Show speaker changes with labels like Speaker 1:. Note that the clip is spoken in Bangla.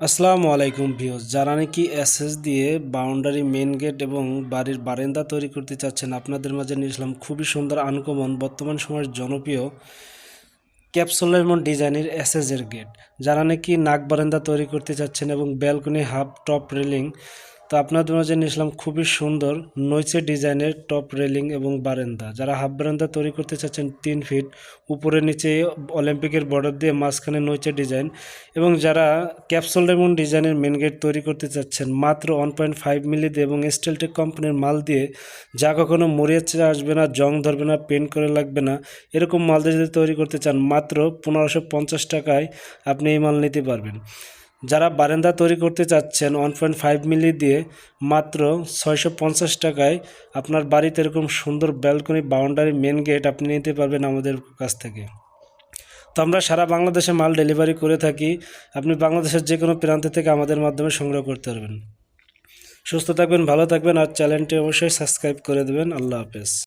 Speaker 1: আসসালামু আলাইকুম ভিউজ যারা নাকি এসএস দিয়ে বাউন্ডারি মেন গেট এবং বাড়ির বারেন্দা তৈরি করতে চাচ্ছেন, আপনাদের মাঝে নিয়ে আসলাম খুবই সুন্দর আনকমন, বর্তমান সময়ের জনপ্রিয় ক্যাপসুলেমন ডিজাইনের এসএস এর গেট। যারা নাকি নাক বারেন্দা তৈরি করতে চাচ্ছেন এবং ব্যালকনি, হাফ টপ রেলিং তো আপনাদের মাঝে নিয়ে আসলাম খুবই সুন্দর নৈচে ডিজাইনের টপ রেলিং এবং বারান্দা। যারা হাফ বারান্দা তৈরি করতে চাচ্ছেন তিন ফিট, উপরে নিচে অলিম্পিকের বর্ডার দিয়ে মাঝখানে নৈচে ডিজাইন এবং যারা ক্যাপসুল লেমন ডিজাইনের মেন গেট তৈরি করতে চাচ্ছেন, মাত্র ওয়ান পয়েন্ট ফাইভ মিলি দিয়ে এবং স্টিলটেক কোম্পানির মাল দিয়ে যা কখনো মরিয়াচ্ছে আসবে না, জং ধরবে না পেন্ট করে লাগবে না, এরকম মাল দিয়ে যদি তৈরি করতে চান, মাত্র পনেরোশো পঞ্চাশ টাকায় আপনি এই মাল নিতে পারবেন। যারা বারান্দা তৈরি করতে চাচ্ছেন ওয়ান পয়েন্ট ফাইভ মিলি দিয়ে মাত্র ছয়শো পঞ্চাশ টাকায় আপনার বাড়িতে এরকম সুন্দর ব্যালকনি বাউন্ডারি মেন গেট আপনি নিতে পারবেন আমাদের কাছ থেকে। তো আমরা সারা বাংলাদেশে মাল ডেলিভারি করে থাকি। আপনি বাংলাদেশের যে কোনো প্রান্ত থেকে আমাদের মাধ্যমে সংগ্রহ করতে পারবেন। সুস্থ থাকবেন, ভালো থাকবেন আর চ্যানেলটি অবশ্যই সাবস্ক্রাইব করে দেবেন। আল্লাহ হাফেজ।